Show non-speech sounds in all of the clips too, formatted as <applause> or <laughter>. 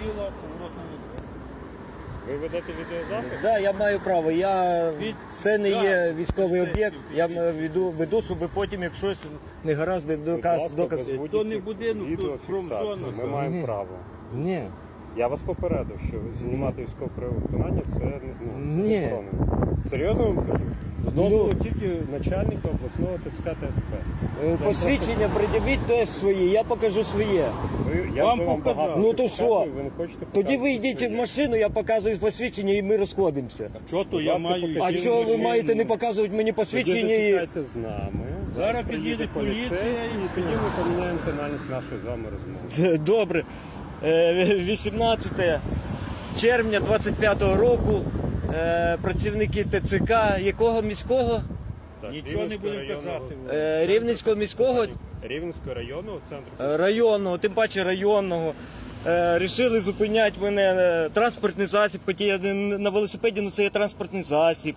біла, поворотна не Ви ведете відеозапис? Да, я маю право. Я Від- це не Да. є військовий Це об'єкт. Я м- веду, веду, щоб потім, як щось не гаразд, доказ, доказ. То не будинок, тут промзона. Ми маємо Ні. право. Ні. Я вас попередив, що знімати військове правовиконання це ну, це Ні. заборонено. Серйозно вам кажу? З Ну. тільки начальника обласного ТСК ТСП. Е, Посвідчення пред'явіть теж свої, я покажу своє. Ви, я Вам вам показав. багато Ну то показую, що? Ви не хочете Тоді показувати ви йдіть в машину, я показую посвідчення і ми розходимося. Що то я маю... А йти чого ви машину? маєте не показувати мені Тоді посвідчення? і- зачекайте з нами. Зараз під'їде поліція і і тоді ми поміняємо тональність нашої з вами розмови. <laughs> Добре. Е, 18 червня 25-го року е, працівники ТЦК якого міського? Так, Нічого не Рівненського будемо районного казати. Е, Рівненського міського Рівненського районного центру. е, районного, тим паче районного. Е, рішили зупиняти мене е, транспортний засіб, хоча я не- на велосипеді, ну це є транспортний засіб.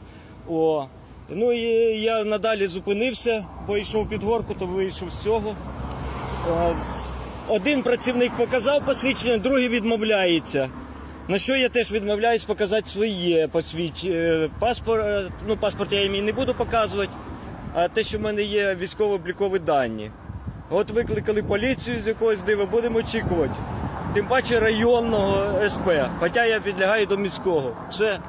О. Ну і я надалі зупинився, бо йшов під горку, то вийшов з цього. Е, Один працівник показав посвідчення, другий відмовляється. На що я теж відмовляюсь показати своє посвідч... Паспорт, е, ну, паспорт я їм і не буду показувати, а те, що в мене є військово-облікові дані. От викликали поліцію з якогось дива, будемо очікувати. Тим паче районного СП, хоча я підлягаю до міського. Все.